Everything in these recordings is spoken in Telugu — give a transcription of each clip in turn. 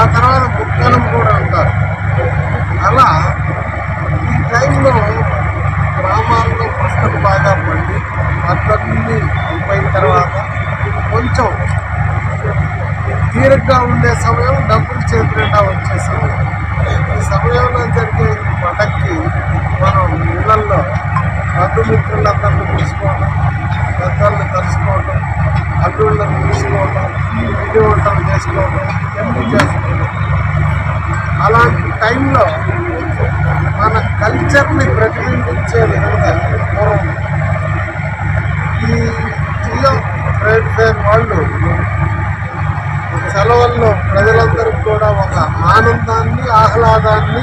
ఆ తర్వాత ముఖ్యానం కూడా అంటారు. అలా ఈ టైంలో గ్రామాల్లో ప్రశ్నలు బాగా పండి అట్లన్నీ అయిపోయిన తర్వాత కొంచెం తీరగ్గా ఉండే సమయం డబ్బులు చేతులుగా వచ్చే సమయం. ఈ సమయంలో జరిగే పండక్కి మనం ఇళ్ళల్లో బంధుమిత్రులందరినీ తీసుకోవడం పెద్దల్ని కలుసుకోవడం అడ్డుళ్ళని తీసుకోవడం విజయవంతం చేసుకోవడం అలాంటి టైంలో మన కల్చర్ని ప్రతిబింబించే విధంగా పూర్వం ఈ జిల్లా ట్రేడ్ ఫేర్ వాళ్ళు సెలవుల్లో ప్రజలందరికీ కూడా ఒక ఆనందాన్ని ఆహ్లాదాన్ని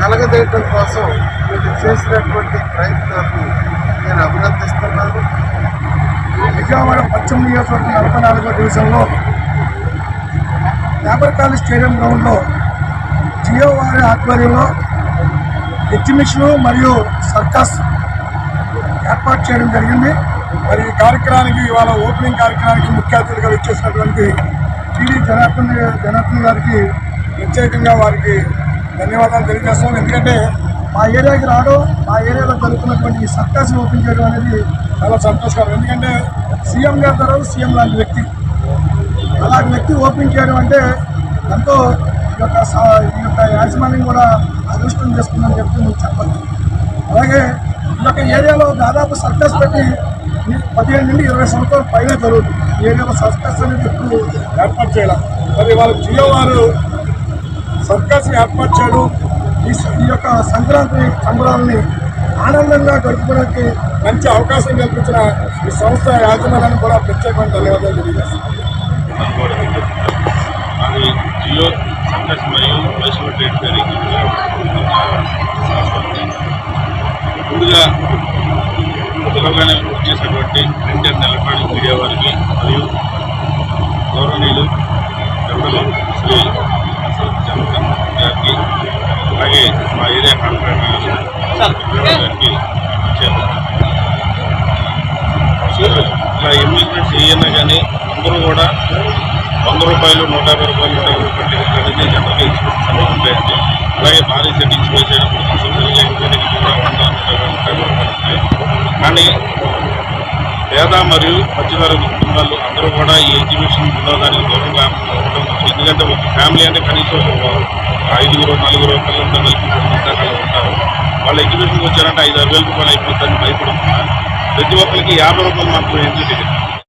కలగదేయటం కోసం వీళ్ళు చేసినటువంటి ప్రయత్నాన్ని నేను అభినందిస్తున్నాను. విజయవాడ పశ్చిమ నియోజకవర్గం నలభై నాలుగో డివిజన్లో లేబర్కాలి స్టేడియం గ్రౌండ్లో జియో వారి ఆధ్వర్యంలో ఎగ్జిబిషన్ మరియు సర్కస్ ఏర్పాటు చేయడం జరిగింది. మరి ఈ కార్యక్రమానికి ఇవాళ ఓపెనింగ్ కార్యక్రమానికి ముఖ్య అతిథిగా వచ్చేసినటువంటి టీడీ జనార్దన్ జనార్దన్ గారికి ప్రత్యేకంగా వారికి ధన్యవాదాలు తెలియజేస్తాం ఎందుకంటే మా ఏరియాకి రావడం మా ఏరియాలో జరుగుతున్నటువంటి సర్కస్ ఓపెన్ చేయడం అనేది చాలా సంతోషకరం. ఎందుకంటే సీఎం గారి తర్వాత సీఎం లాంటి వ్యక్తి అలాంటి వ్యక్తి ఓపెన్ చేయడం అంటే ఎంతో ఈ యొక్క ఈ యొక్క యాజమాన్యం కూడా అదృష్టం చేసుకుందని చెప్పి మీకు చెప్పచ్చు అలాగే ఈ యొక్క ఏరియాలో దాదాపు సర్కస్ పెట్టి పదిహేను నుండి ఇరవై సంవత్సరాలు పైన జరుగుతుంది. ఈ ఏరియాలో సర్కస్ అనేది ఎప్పుడు ఏర్పాటు చేయడం. మరి వాళ్ళ జియో వారు సర్కస్ ఏర్పాటు చేయడం ఈ ఈ యొక్క సంక్రాంతి సంబరాలని ఆనందంగా గడుపుకోవడానికి మంచి అవకాశం కల్పించిన ఈ సంస్థ యాజమాన్యానికి కూడా ప్రత్యేకమైన ధన్యవాదాలు తెలియజేస్తున్నాను. అది జియో సర్కస్ మరియు వైష్ణవ ట్రేడ్ ఫేర్ ముందుగా పిలవగానే వచ్చేసినటువంటి ప్రింట్ అండ్ ఎలక్ట్రానిక్ మీడియా వారికి మరియు గౌరవనీయులు పెద్దలు శ్రీ అసలు జనరల్ గారికి అలాగే మా ఏరియా కాంట్రాక్టర్ గారికి ఇచ్చారు ఇలా ఎమ్మెల్యే చేయన్నా కానీ అందరూ కూడా వంద రూపాయలు నూట యాభై రూపాయలు నూట యాభై రూపాయలు టికెట్ అనేది జనరల్గా ఇన్స్పెక్షన్ ఉంటాయండి అలాగే భారీ సెట్టింగ్స్ వేసేటప్పుడు కంపల్సరీగా ఇంకో టికెట్ కూడా వంద నూట యాభై నూట యాభై రూపాయలు ఉంటాయి కానీ పేద మరియు మధ్యతరగతి కుటుంబాలు అందరూ కూడా ఈ ఎగ్జిబిషన్ వినోదానికి దూరంగా ఉండడం ఎందుకంటే ఒక ఫ్యామిలీ అంటే కనీసం ఐదుగురు నలుగురు పిల్లలతో కలిపి కుటుంబంతో కలిసి ఉంటారు. వాళ్ళు ఎగ్జిబిషన్కి వచ్చారంటే ఐదు ఆరు వేల రూపాయలు అయిపోతుందని భయపడుతున్నారు. ప్రతి ఒక్కరికి యాభై రూపాయలు మాత్రం ఎందుకు టికెట్?